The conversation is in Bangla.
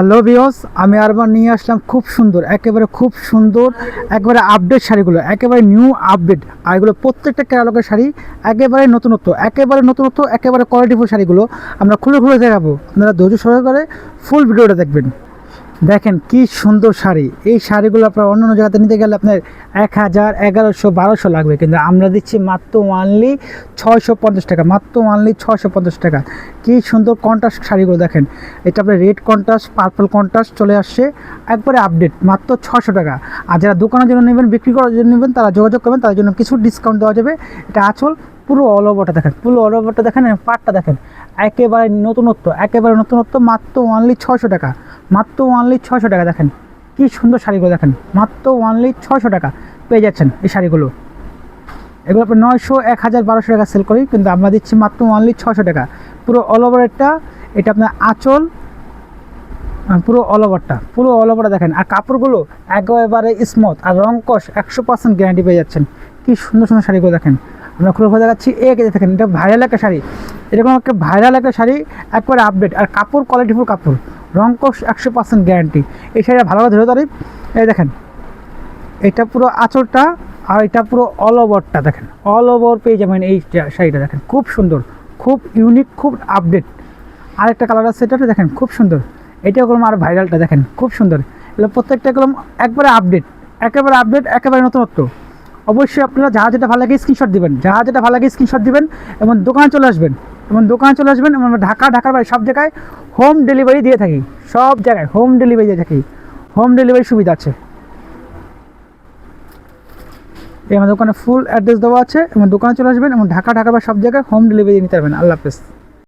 হ্যালো বিয়স আমি আরবার নিয়ে আসলাম খুব সুন্দর, একেবারে খুব সুন্দর, একেবারে আপডেট শাড়িগুলো, একেবারে নিউ আপডেট আর এগুলো প্রত্যেকটা ক্যাটালগের শাড়ি একেবারে নতুনত্ব একেবারে নতুনত্ব, একেবারে কোয়ালিটিফুল শাড়িগুলো আমরা খুলে খুলে দেখাবো। আপনারা ধৈর্য সহকারে ফুল ভিডিওটা দেখবেন। দেখেন কি সুন্দর শাড়ি। এই শাড়িগুলো আপনার অন্য অন্য জায়গাতে নিতে গেলে আপনার এক হাজার, এগারোশো, বারোশো লাগবে। কিন্তু আমরা দিচ্ছি মাত্র ওয়ানলি ছয়শো পঞ্চাশ টাকা, মাত্র ওয়ানলি ছয়শো পঞ্চাশ টাকা। কি সুন্দর কন্ট্রাস্ট শাড়িগুলো দেখেন। এটা আপনার রেড কন্ট্রাস্ট পার্পল কন্ট্রাস্ট চলে আসছে। একবারে আপডেট মাত্র ছশো টাকা। আর যারা দোকানের জন্য নেবেন, বিক্রি করার জন্য নেবেন, তারা যোগাযোগ করবেন। তাদের জন্য কিছু ডিসকাউন্ট দেওয়া যাবে। এটা আঁচল পুরো অল ওভারটা দেখেন। পুরো অল ওভারটা দেখেন, পাটটা দেখেন। একেবারে নতুনত্ব একেবারে নতুনত্ব, মাত্র ওয়ানলি ছশো টাকা। মাত্র ওয়ানলি ছশো টাকা দেখেন। কি সুন্দর শাড়িগুলো দেখেন। মাত্র ওয়ানলি ছশো টাকা পেয়ে যাচ্ছেন এই শাড়িগুলো। এগুলো আপনার নয়শো, এক হাজার, বারোশো টাকা সেল করি, কিন্তু আমরা দিচ্ছি মাত্র ওয়ানলি ছশো টাকা। পুরো অল ওভারটা এটা আপনার আঁচল পুরো অল ওভারটা পুরো অল ওভারটা দেখেন। আর কাপড়গুলো একেবারে স্মুথ আর রং কষ একশো পার্সেন্ট গ্যারান্টি পেয়ে যাচ্ছেন। কি সুন্দর সুন্দর শাড়িগুলো দেখেন। আমরা খুলে খুলে দেখাচ্ছি, এ কেটে দেখেন, এটা ভাইরাল একটা শাড়ি। এরকম একটা ভাইরাল একটা শাড়ি, একবারে আপডেট আর কাপড় কোয়ালিটিফুল কাপড়। রং একশো পার্সেন্ট গ্যারান্টি এই শাড়িটা ভালোভাবে ধরে তারিফ এই দেখেন, এটা পুরো আঁচলটা আর এটা পুরো অল ওভারটা দেখেন। অল ওভার পেয়ে যাবেন এই শাড়িটা দেখেন, খুব সুন্দর, খুব ইউনিক খুব আপডেট আরেকটা কালার আছে এটা দেখেন, খুব সুন্দর। এটা কলম আর ভাইরালটা দেখেন, খুব সুন্দর। এগুলো প্রত্যেকটা কলম একবারে আপডেট একেবারে আপডেট একেবারে নতুনত্ব। অবশ্যই আপনারা যাহা যেটা ভালো লাগে স্ক্রিনশট দিবেন যাহা যেটা ভালো লাগে স্ক্রিনশট দিবেন এবং দোকানে চলে আসবেন। এবং দোকানে চলে আসবেন এবং ঢাকা, ঢাকার বাইরে সব জায়গায় হোম ডেলিভারি দিয়ে থাকি। সব জায়গায় হোম ডেলিভারি দিয়ে থাকি। হোম ডেলিভারি সুবিধা আছে। এই আমার দোকানে ফুল অ্যাড্রেস দেওয়া আছে এবং দোকানে চলে আসবেন এবং ঢাকা ঢাকা বা সব জায়গায় হোম ডেলিভারি নিতে পারবেন। আল্লাহ হাফেজ।